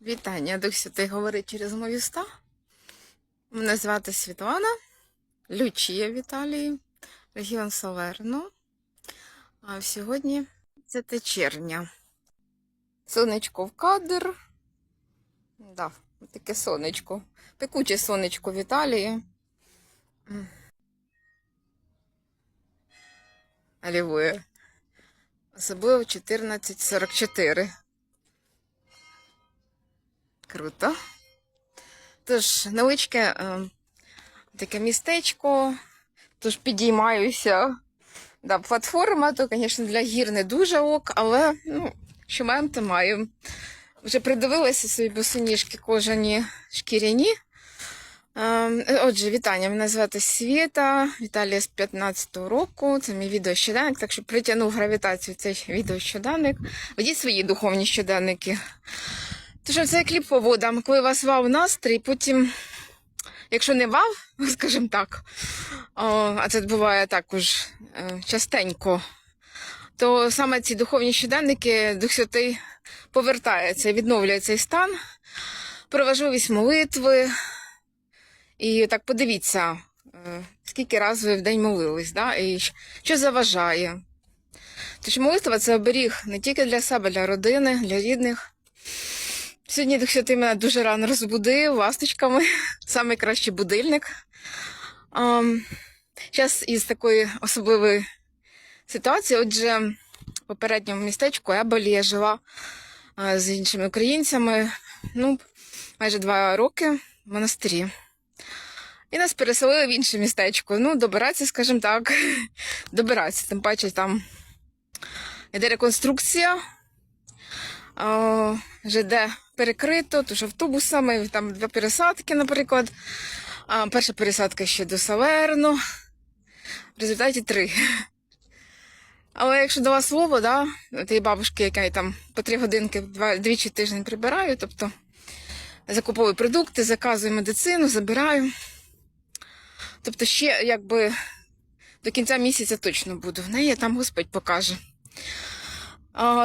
Вітання, Дух Святий говорить через мої уста. Мене звати Світлана, Лючія в Італії, регіон Салерно. А сьогодні 10 червня. Сонечко в кадр. Да, таке сонечко. Пекуче сонечко в Італії. М. Особливо 14.44. Круто. Тож, невеличке е, таке містечко, тож підіймаюся. Да, платформа, то, звісно, для гір не дуже ок, але ну, що маємо, то маємо. Вже придивилася собі босоніжки кожані шкіряні. Е, Отже, вітання. Мене звати Світа, Віталія з 15-го року. Це мій відеощоденник, так що притягнув гравітацію цей відеощоденник. Ведіть свої духовні щоденники. Тож цей кліп по водам, коли вас вав настрій, потім, якщо не вав, скажімо так, а це буває також е, частенько, то саме ці духовні щоденники Дух Святий повертається, відновлює цей стан про важливість молитви. І так подивіться, е, скільки разів ви в день молились, да? і що заважає. Тож молитва це оберіг не тільки для себе, для родини, для рідних. Сьогодні Дух Святий мене дуже рано розбудив ласточками. Самий кращий будильник. Зараз із такої особливої ситуації, отже, в попередньому містечку Еболі я жила а, з іншими українцями ну, майже два роки в монастирі. І нас переселили в інше містечко. Ну, добиратися, скажімо так, добиратися. Тим паче там йде реконструкція. А, ЖД перекрито, тож автобусами, там дві пересадки, наприклад. А, перша пересадка ще до Салерно. В результаті три. Але якщо дала слово, да, тієї бабушки, яка там по три годинки двічі тиждень прибираю, тобто закуповую продукти, заказую медицину, забираю. Тобто ще якби до кінця місяця точно буду в неї, там Господь покаже.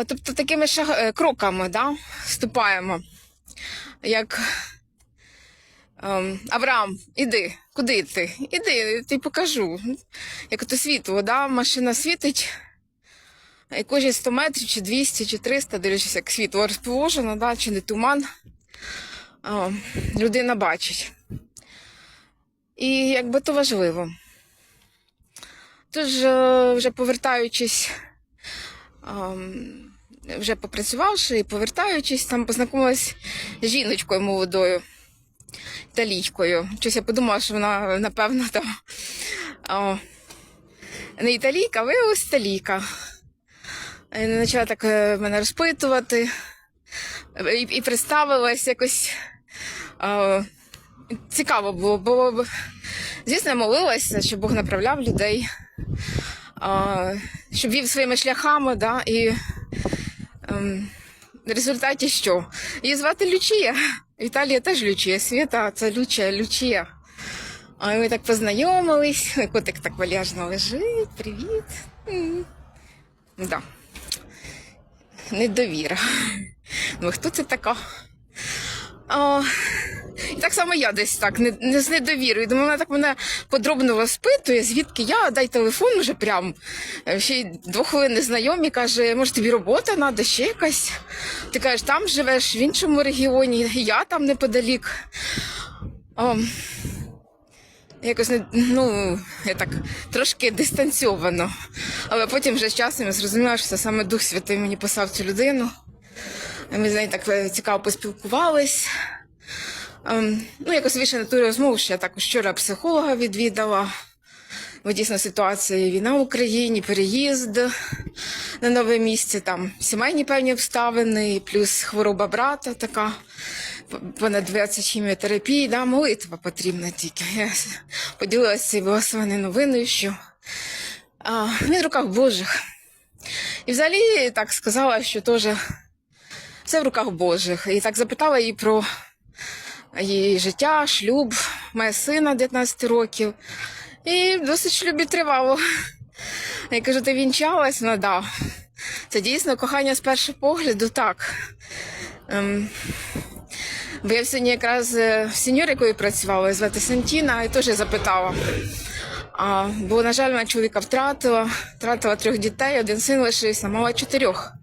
Тобто такими шаг... е, кроками да, ступаємо. Як ем, Авраам, іди, куди ти? Іди, тобі покажу. Як ото світло, да? машина світить. І кожні 100 метрів, чи 200, чи 300, дивлячись, як світло розположено, да? чи не туман. А, людина бачить. І якби то важливо. Тож, е, вже повертаючись вже попрацювавши і повертаючись, там познайомилась з жіночкою молодою, італійкою. Щось я подумала, що вона, напевно, там о, не італійка, а виявилась італійка. І почала так е, мене розпитувати і, і представилась якось. О, цікаво було, бо, звісно, я молилася, щоб Бог направляв людей щоб вів своїми шляхами, да, і ем, в результаті що? Її звати Лючія. Віталія теж Лючія, Світа, це Лючія, Лючія. А ми так познайомились, котик так вальяжно лежить, привіт. Да. Недовіра. Ну, хто це така? О, так само я десь так, не, не з недовірою. Думаю, вона так мене подробно розпитує, звідки я, дай телефон уже прям. Е, Ще й двох хвилин знайомі, каже, може тобі робота треба, ще якась. Ти кажеш, там живеш в іншому регіоні, я там неподалік. О, якось не, ну, я так трошки дистанцьовано. Але потім вже з часом я зрозуміла, що це саме Дух Святий мені послав цю людину. Ми з нею так е, цікаво поспілкувались. Ем, ну, якось вийшли на ту розмову, що я також вчора психолога відвідала. Бо дійсно ситуація війна в Україні, переїзд на нове місце, там сімейні певні обставини, плюс хвороба брата така, понад 20 хіміотерапії, да, молитва потрібна тільки. Я поділилася цією благословеною новиною, що а, він в руках Божих. І взагалі так сказала, що теж все в руках Божих. І так запитала її про її життя, шлюб, моя сина 19 років. І досить шлюбі тривало. Я кажу, ти вінчалась? Ну да. Це дійсно кохання з першого погляду, так. Ем, Бо я сьогодні якраз е, в сеньор, якою працювала, звати Сантіна, і теж запитала. А, бо, на жаль, мене чоловіка втратила, втратила трьох дітей, один син лишився, мала чотирьох.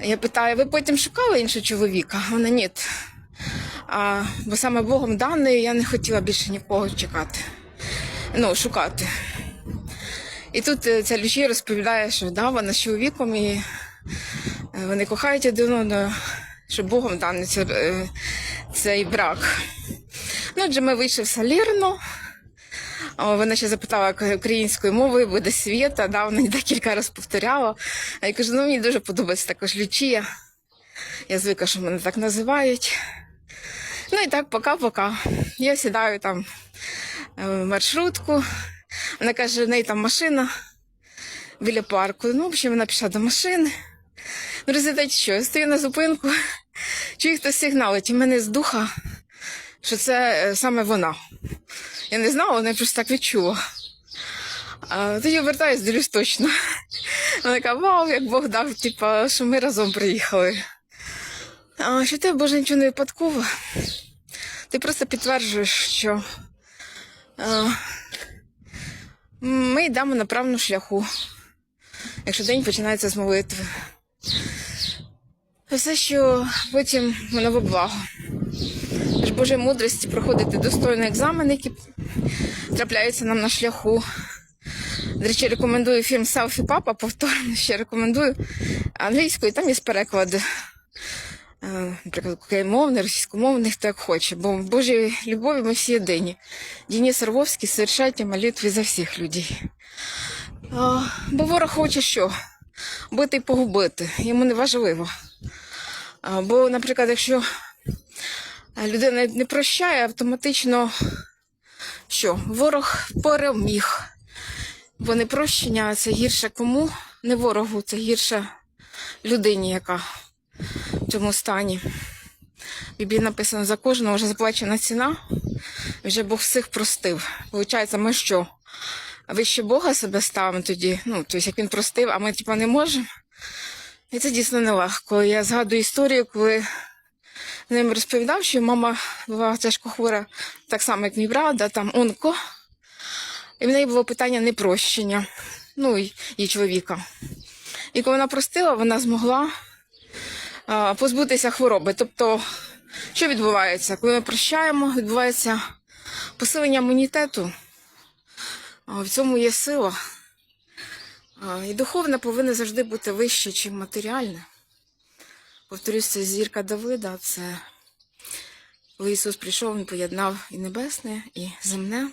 Я питаю, ви потім шукали іншого чоловіка? Вона ні. А, бо саме Богом даний я не хотіла більше нікого чекати. Ну, шукати. І тут е, ця Лючія розповідає, що да, вона з чоловіком і е, вони кохають один одного, що Богом даний е, цей брак. Ну, отже, ми вийшли в Салірно. Вона ще запитала українською мовою, буде світа, да, вона декілька разів повторяла. А я кажу, ну мені дуже подобається також Лючія. Я звикла, що мене так називають. Ну і так, пока-пока. Я сідаю там е, в маршрутку. Вона каже, в неї там машина біля парку. Ну, в общем, вона пішла до машини. Ну, результаті що? Я стою на зупинку, чую хтось сигналить, і мене з духа, що це е, саме вона. Я не знала, вона просто так відчула. А тоді обертаюсь, дивлюсь точно. Вона каже, вау, як Бог дав, типа, що ми разом приїхали. А, що ти, Боже, нічого не випадково. Ти просто підтверджуєш, що а, ми йдемо на правну шляху, якщо день починається з молитви. Все, що потім воно во благо. Ж Божої мудрості проходити достойний екзамен, які трапляються нам на шляху. До речі, рекомендую фільм Селфі Папа, повторно ще рекомендую англійською, там є переклади. Е, Наприклад, україномовний, російськомовний, хто як хоче. Бо в Божій любові ми всі єдині. Денис Орловський, совершайте молитви за всіх людей. Бо ворог хоче що? Бити і погубити. Йому не важливо. Бо, наприклад, якщо людина не прощає, автоматично що? Ворог переміг. Бо непрощення це гірше кому? Не ворогу, це гірше людині, яка цьому стані. В написано за кожного вже заплачена ціна, вже Бог всіх простив. Получається, ми що? Вище Бога себе ставимо тоді, ну, тобто як він простив, а ми типа не можемо. І це дійсно нелегко. Я згадую історію, коли ним розповідав, що мама була тяжко хвора, так само, як мій брат, да, там онко. І в неї було питання непрощення, ну, її чоловіка. І коли вона простила, вона змогла позбутися хвороби. Тобто, що відбувається? Коли ми прощаємо, відбувається посилення імунітету. В цьому є сила. І духовне повинно завжди бути вище, ніж матеріальне. Повторюсь, це зірка Давида, це коли Ісус прийшов, Він поєднав і небесне, і земне.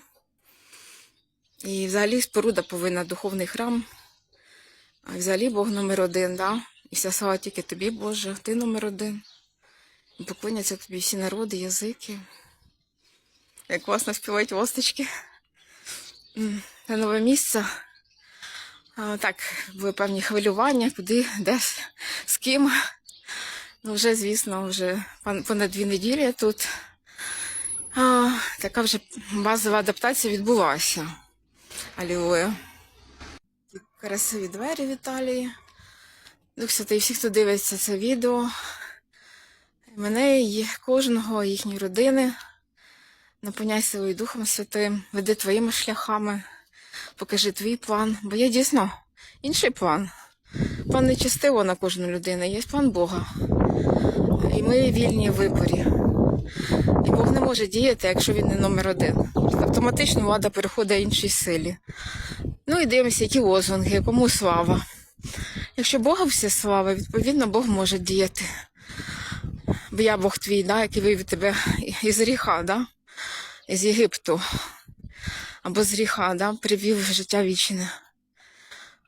І взагалі споруда повинна духовний храм. А взагалі Бог номер один, да? І вся слава тільки тобі, Боже, ти номер один. Поклоняться тобі всі народи, язики. Як класно співають ласточки. М, Це нове місце. А, так, були певні хвилювання, куди, де, з ким. Ну, вже, звісно, вже понад дві неділі я тут. А, така вже базова адаптація відбулася. Алілуя. Красиві двері в Італії. Дух Святий, всі, хто дивиться це відео, мене і кожного, їхні родини. Наповняй силою Духом Святим, веди твоїми шляхами, покажи твій план. Бо є дійсно інший план. План не частиво на кожну людину, є план Бога. І ми вільні в виборі. І Бог не може діяти, якщо він не номер один. Автоматично влада переходить іншій силі. Ну і дивимося, які лозунги, кому слава. Якщо Бога вся слава, відповідно Бог може діяти. Бо я Бог твій, да, який вивів тебе із гріха, да? із Єгипту. Або з гріха, да? привів життя вічне.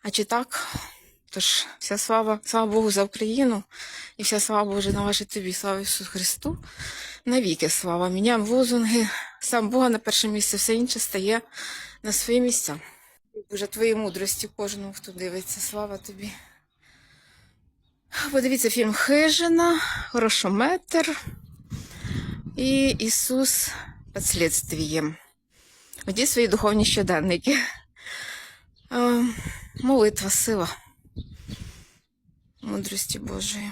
А чи так? Тож вся слава, слава Богу за Україну, і вся слава Божа належить тобі, слава Ісусу Христу. Навіки слава. Міняємо лозунги. Сам Бога на перше місце, все інше стає на свої місця. Боже, твої мудрості кожному, хто дивиться. Слава тобі. Подивіться фільм Хижина, Хорошометр і Ісус під слідствієм. Оді свої духовні щоденники. Е, Молитва, сила. Мудрості Божої.